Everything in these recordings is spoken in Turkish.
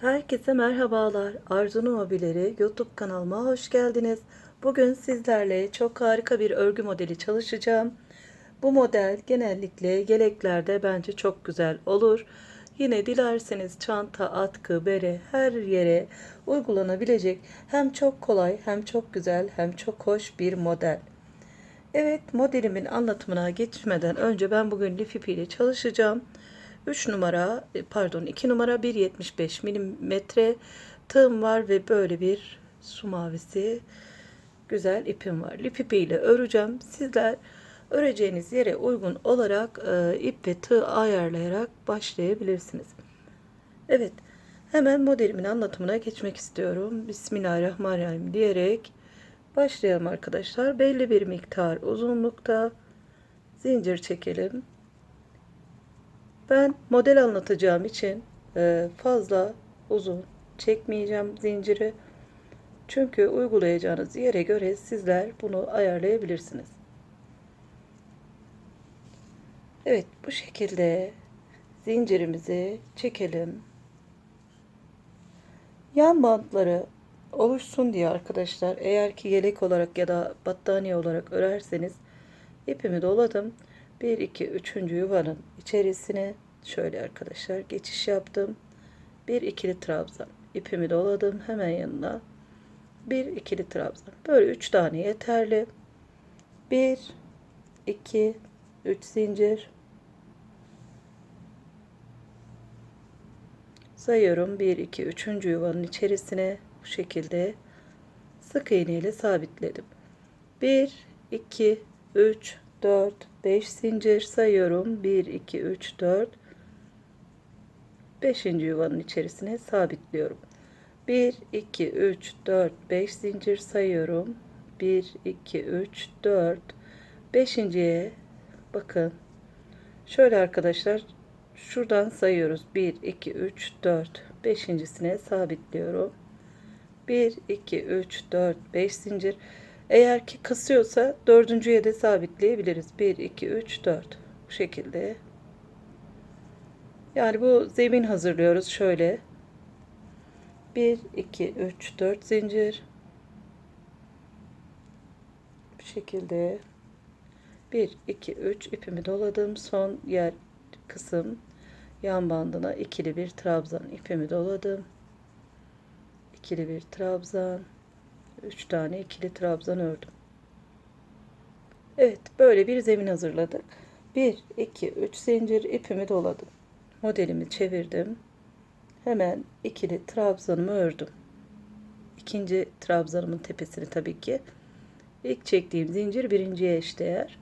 Herkese merhabalar. Arzu'nun Hobileri YouTube kanalıma hoş geldiniz. Bugün sizlerle çok harika bir örgü modeli çalışacağım. Bu model genellikle yeleklerde bence çok güzel olur. Yine dilerseniz çanta, atkı, bere her yere uygulanabilecek hem çok kolay hem çok güzel hem çok hoş bir model. Evet modelimin anlatımına geçmeden önce ben bugün lif ipi ile çalışacağım. 3 numara e, pardon 2 numara 1.75 milimetre tığım var ve böyle bir su mavisi güzel ipim var. Lif ipi ile öreceğim. Sizler öreceğiniz yere uygun olarak e, ip ve tığ ayarlayarak başlayabilirsiniz. Evet hemen modelimin anlatımına geçmek istiyorum. Bismillahirrahmanirrahim diyerek başlayalım arkadaşlar. Belli bir miktar uzunlukta zincir çekelim. Ben model anlatacağım için e, fazla uzun çekmeyeceğim zinciri. Çünkü uygulayacağınız yere göre sizler bunu ayarlayabilirsiniz. Evet bu şekilde zincirimizi çekelim. Yan bantları oluşsun diye arkadaşlar eğer ki yelek olarak ya da battaniye olarak örerseniz ipimi doladım. 1 2 3. yuvanın içerisine şöyle arkadaşlar geçiş yaptım. Bir ikili trabzan ipimi doladım hemen yanına. Bir ikili trabzan. Böyle 3 tane yeterli. 1 2 3 zincir sayıyorum 1 2 3. yuvanın içerisine bu şekilde sık iğne ile sabitledim 1 2 3 4 5 zincir sayıyorum. 1 2 3 4 5. yuvanın içerisine sabitliyorum. 1 2 3 4 5 zincir sayıyorum. 1 2 3 4 5.ye bakın. Şöyle arkadaşlar şuradan sayıyoruz. 1 2 3 4 beşincisine sabitliyorum. 1 2 3 4 5 zincir eğer ki kısıyorsa dördüncüye de sabitleyebiliriz. 1 2 3 4 bu şekilde. Yani bu zemin hazırlıyoruz. Şöyle. 1 2 3 4 zincir. Bu şekilde. 1 2 3 ipimi doladım. Son yer kısım yan bandına ikili bir trabzan ipimi doladım. İkili bir trabzan 3 tane ikili trabzan ördüm. Evet böyle bir zemin hazırladık. 1 2 3 zincir ipimi doladım. Modelimi çevirdim. Hemen ikili trabzanımı ördüm. İkinci trabzanımın tepesini tabii ki. İlk çektiğim zincir birinciye eşdeğer.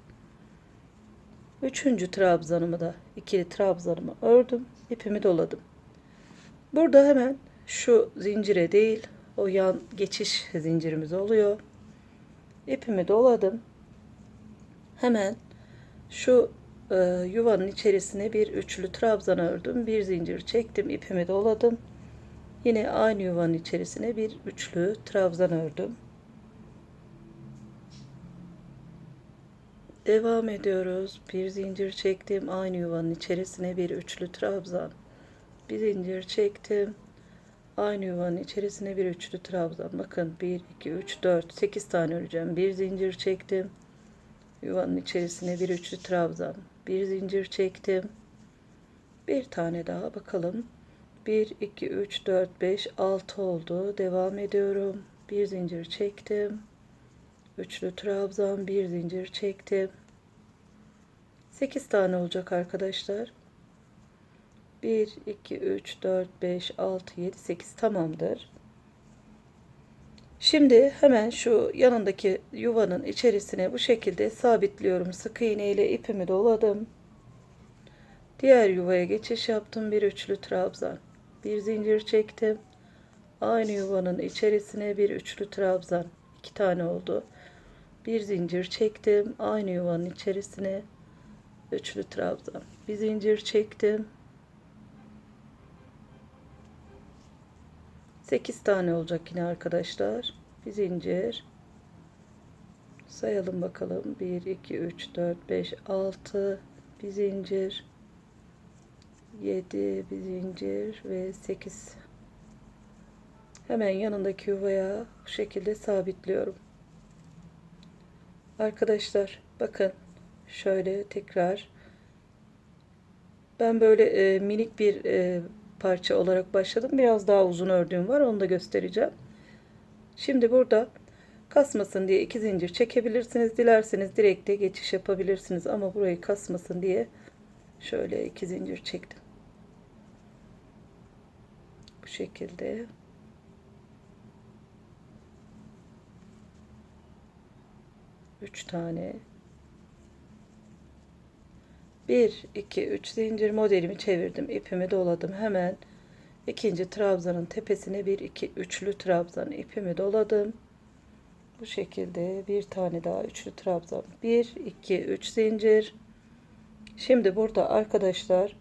Üçüncü trabzanımı da ikili trabzanımı ördüm. ipimi doladım. Burada hemen şu zincire değil o yan geçiş zincirimiz oluyor. İpimi doladım. Hemen şu e, yuvanın içerisine bir üçlü trabzan ördüm. Bir zincir çektim. ipimi doladım. Yine aynı yuvanın içerisine bir üçlü trabzan ördüm. Devam ediyoruz. Bir zincir çektim. Aynı yuvanın içerisine bir üçlü trabzan. Bir zincir çektim. Aynı yuvanın içerisine bir üçlü trabzan. Bakın 1, 2, 3, 4, 8 tane öreceğim. Bir zincir çektim. Yuvanın içerisine bir üçlü trabzan. Bir zincir çektim. Bir tane daha bakalım. 1, 2, 3, 4, 5, 6 oldu. Devam ediyorum. Bir zincir çektim. Üçlü trabzan, bir zincir çektim. 8 tane olacak arkadaşlar. 1, 2, 3, 4, 5, 6, 7, 8 tamamdır. Şimdi hemen şu yanındaki yuvanın içerisine bu şekilde sabitliyorum. Sık iğne ile ipimi doladım. Diğer yuvaya geçiş yaptım. Bir üçlü trabzan. Bir zincir çektim. Aynı yuvanın içerisine bir üçlü trabzan. iki tane oldu. Bir zincir çektim. Aynı yuvanın içerisine üçlü trabzan. Bir zincir çektim. 8 tane olacak yine arkadaşlar. Bir zincir. Sayalım bakalım. 1 2 3 4 5 6 bir zincir. 7 bir zincir ve 8 Hemen yanındaki yuvaya bu şekilde sabitliyorum. Arkadaşlar bakın şöyle tekrar ben böyle e, minik bir e, parça olarak başladım. Biraz daha uzun ördüğüm var. Onu da göstereceğim. Şimdi burada kasmasın diye iki zincir çekebilirsiniz. Dilerseniz direkt de geçiş yapabilirsiniz. Ama burayı kasmasın diye şöyle iki zincir çektim. Bu şekilde. Üç tane. Bir, iki, üç zincir modelimi çevirdim. ipimi doladım. Hemen ikinci trabzanın tepesine bir, iki, üçlü trabzan ipimi doladım. Bu şekilde bir tane daha üçlü trabzan. Bir, iki, üç zincir. Şimdi burada arkadaşlar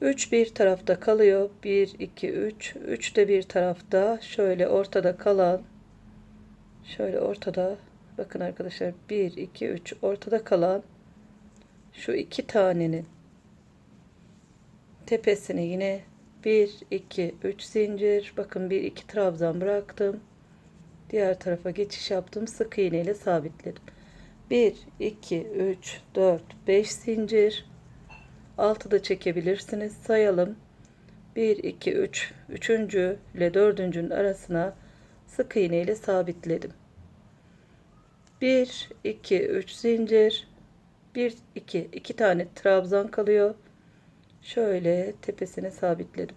3 bir tarafta kalıyor. 1, 2, 3. 3 de bir tarafta. Şöyle ortada kalan. Şöyle ortada. Bakın arkadaşlar 1, 2, 3 ortada kalan şu iki tanenin tepesine yine 1, 2, 3 zincir. Bakın 1, 2 trabzan bıraktım. Diğer tarafa geçiş yaptım. Sık iğne ile sabitledim. 1, 2, 3, 4, 5 zincir. 6 da çekebilirsiniz. Sayalım. 1, 2, 3. Üçüncü ile dördüncünün arasına sık iğne ile sabitledim. 1, 2, 3 zincir. 1, 2, 2 tane trabzan kalıyor. Şöyle tepesine sabitledim.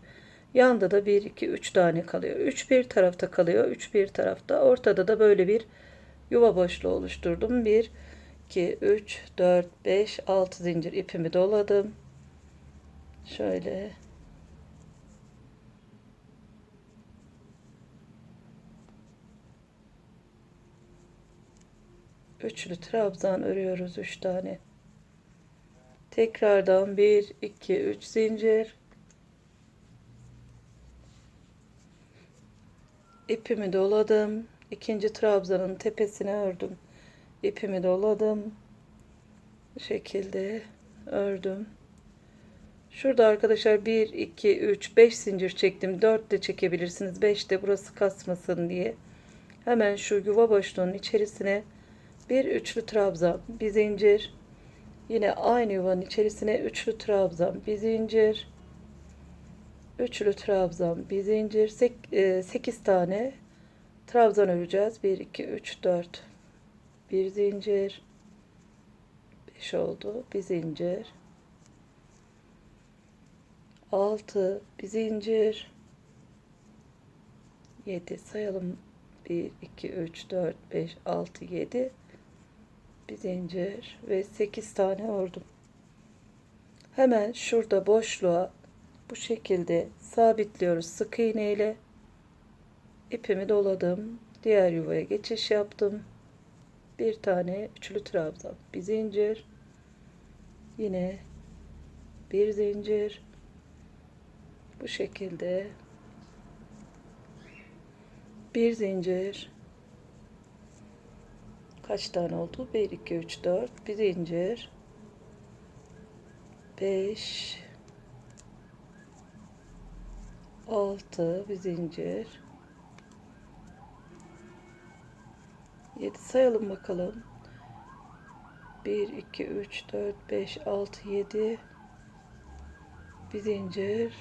Yanda da 1, 2, 3 tane kalıyor. 3 bir tarafta kalıyor. 3 bir tarafta. Ortada da böyle bir yuva boşluğu oluşturdum. 1, 2, 3, 4, 5, 6 zincir ipimi doladım. Şöyle üçlü trabzan örüyoruz 3 tane. Tekrardan 1 2 3 zincir. İpimi doladım. İkinci trabzanın tepesine ördüm. İpimi doladım. Bu şekilde ördüm. Şurada arkadaşlar 1, 2, 3, 5 zincir çektim. 4 de çekebilirsiniz. 5 de burası kasmasın diye. Hemen şu yuva boşluğunun içerisine bir üçlü trabzan, bir zincir. Yine aynı yuvanın içerisine üçlü trabzan, bir zincir. Üçlü trabzan, bir zincir. 8 tane trabzan öreceğiz. 1, 2, 3, 4. Bir zincir. 5 oldu. Bir zincir. 6 bir zincir 7 sayalım 1 2 3 4 5 6 7 bir zincir ve 8 tane ördüm hemen şurada boşluğa bu şekilde sabitliyoruz sık iğne ile ipimi doladım diğer yuvaya geçiş yaptım. Bir tane üçlü trabzan bir zincir yine bir zincir. Bu şekilde bir zincir kaç tane oldu? 1 2 3 4 bir zincir 5 6 bir zincir. 7 sayalım bakalım. 1 2 3 4 5 6 7 bir zincir.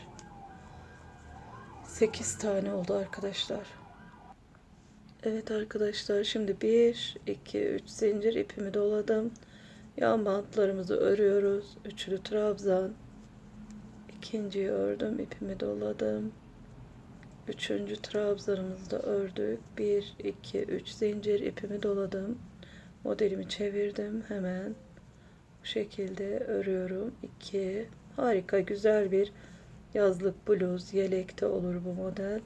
8 tane oldu arkadaşlar. Evet arkadaşlar şimdi 1 2 3 zincir ipimi doladım. Yan bantlarımızı örüyoruz. Üçlü trabzan. İkinciyi ördüm, ipimi doladım. Üçüncü trabzanımızı da ördük. 1 2 3 zincir ipimi doladım. Modelimi çevirdim hemen. Bu şekilde örüyorum. 2 harika güzel bir Yazlık bluz, yelekte olur bu model.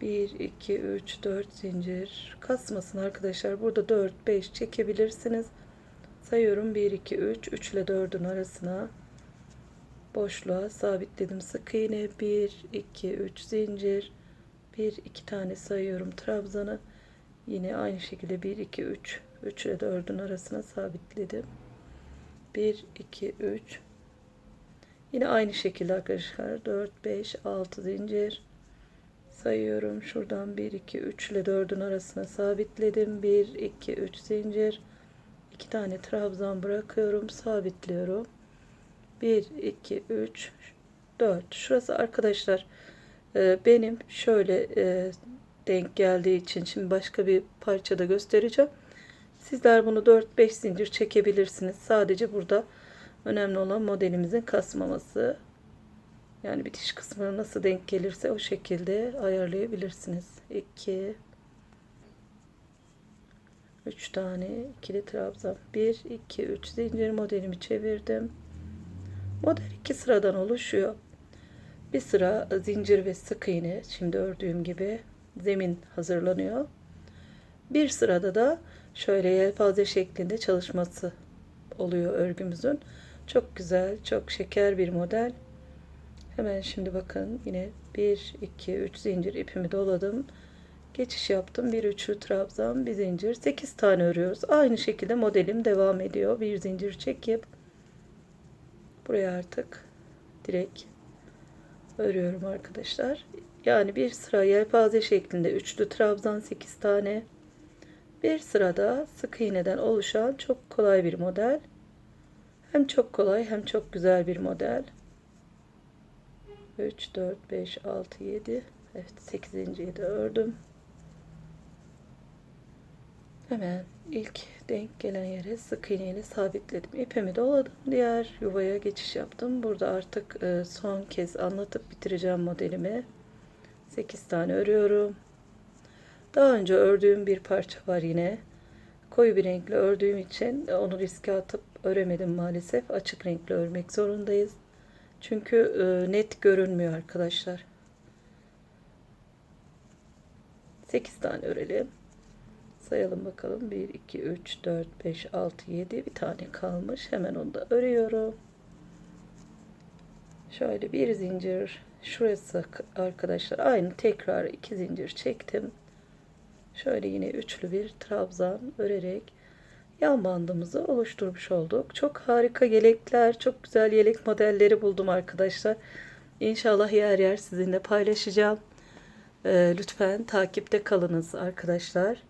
1, 2, 3, 4 zincir. Kasmasın arkadaşlar. Burada 4, 5 çekebilirsiniz. Sayıyorum 1, 2, 3. 3 ile 4'ün arasına boşluğa sabitledim. Sık iğne 1, 2, 3 zincir. 1, 2 tane sayıyorum trabzanı. Yine aynı şekilde 1, 2, 3. 3 ile 4'ün arasına sabitledim. 1, 2, 3, Yine aynı şekilde arkadaşlar 4 5 6 zincir sayıyorum. Şuradan 1, 2, 3 ile 4'ün arasına sabitledim. 1, 2, 3 zincir. 2 tane trabzan bırakıyorum. Sabitliyorum. 1, 2, 3, 4. Şurası arkadaşlar e, benim şöyle e, denk geldiği için şimdi başka bir parçada göstereceğim. Sizler bunu 4-5 zincir çekebilirsiniz. Sadece burada önemli olan modelimizin kasmaması. Yani bitiş kısmına nasıl denk gelirse o şekilde ayarlayabilirsiniz. 2 3 tane ikili trabzan. 1 2 3 zincir modelimi çevirdim. Model iki sıradan oluşuyor. Bir sıra zincir ve sık iğne şimdi ördüğüm gibi zemin hazırlanıyor. Bir sırada da şöyle yelpaze şeklinde çalışması oluyor örgümüzün. Çok güzel, çok şeker bir model. Hemen şimdi bakın yine 1 2 3 zincir ipimi doladım. Geçiş yaptım. Bir üçlü trabzan, bir zincir. 8 tane örüyoruz. Aynı şekilde modelim devam ediyor. Bir zincir çekip buraya artık direkt örüyorum arkadaşlar. Yani bir sıra yelpaze şeklinde üçlü trabzan 8 tane. Bir sırada sık iğneden oluşan çok kolay bir model. Hem çok kolay hem çok güzel bir model. 3, 4, 5, 6, 7. Evet 8. de ördüm. Hemen ilk denk gelen yere sık iğne ile sabitledim. İpimi doladım. Diğer yuvaya geçiş yaptım. Burada artık e, son kez anlatıp bitireceğim modelimi. 8 tane örüyorum. Daha önce ördüğüm bir parça var yine. Koyu bir renkle ördüğüm için onu riske atıp öremedim maalesef. Açık renkle örmek zorundayız. Çünkü e, net görünmüyor arkadaşlar. 8 tane örelim. Sayalım bakalım. 1, 2, 3, 4, 5, 6, 7. Bir tane kalmış. Hemen onu da örüyorum. Şöyle bir zincir. Şurası arkadaşlar aynı tekrar iki zincir çektim. Şöyle yine üçlü bir trabzan örerek yan bandımızı oluşturmuş olduk. Çok harika yelekler, çok güzel yelek modelleri buldum arkadaşlar. İnşallah yer yer sizinle paylaşacağım. Ee, lütfen takipte kalınız arkadaşlar.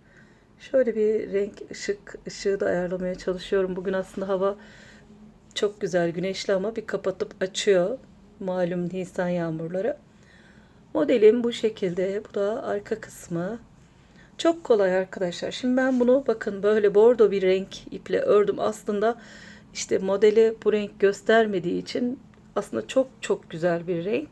Şöyle bir renk ışık ışığı da ayarlamaya çalışıyorum. Bugün aslında hava çok güzel güneşli ama bir kapatıp açıyor. Malum Nisan yağmurları. Modelim bu şekilde. Bu da arka kısmı. Çok kolay arkadaşlar. Şimdi ben bunu bakın böyle bordo bir renk iple ördüm. Aslında işte modeli bu renk göstermediği için aslında çok çok güzel bir renk.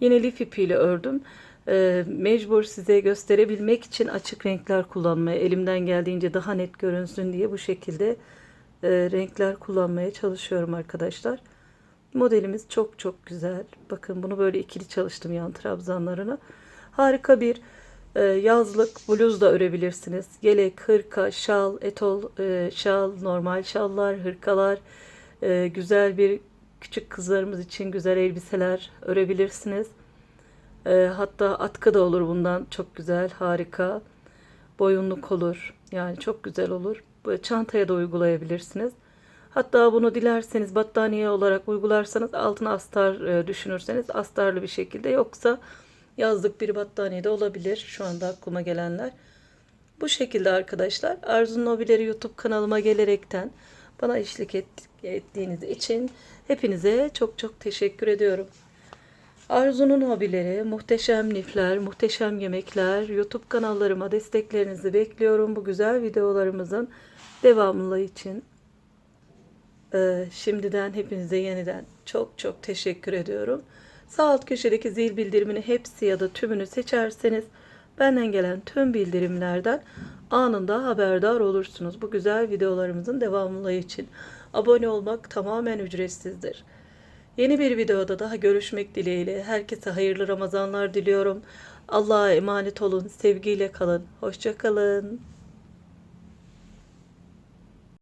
Yine lif ipiyle ördüm. Ee, mecbur size gösterebilmek için açık renkler kullanmaya elimden geldiğince daha net görünsün diye bu şekilde e, renkler kullanmaya çalışıyorum arkadaşlar. Modelimiz çok çok güzel. Bakın bunu böyle ikili çalıştım yan trabzanlarını. Harika bir yazlık bluz da örebilirsiniz. Yelek, hırka, şal, etol, e, şal, normal şallar, hırkalar, e, güzel bir küçük kızlarımız için güzel elbiseler örebilirsiniz. E, hatta atkı da olur bundan çok güzel, harika. Boyunluk olur. Yani çok güzel olur. Çantaya da uygulayabilirsiniz. Hatta bunu dilerseniz battaniye olarak uygularsanız altına astar düşünürseniz astarlı bir şekilde yoksa yazlık bir battaniye de olabilir. Şu anda aklıma gelenler. Bu şekilde arkadaşlar Arzu'nun Hobileri YouTube kanalıma gelerekten bana eşlik et, ettiğiniz için hepinize çok çok teşekkür ediyorum. Arzu'nun hobileri, muhteşem lifler, muhteşem yemekler, YouTube kanallarıma desteklerinizi bekliyorum. Bu güzel videolarımızın devamlılığı için. Ee, şimdiden hepinize yeniden çok çok teşekkür ediyorum. Sağ alt köşedeki zil bildirimini hepsi ya da tümünü seçerseniz benden gelen tüm bildirimlerden anında haberdar olursunuz. Bu güzel videolarımızın devamlılığı için abone olmak tamamen ücretsizdir. Yeni bir videoda daha görüşmek dileğiyle herkese hayırlı Ramazanlar diliyorum. Allah'a emanet olun, sevgiyle kalın, hoşça kalın.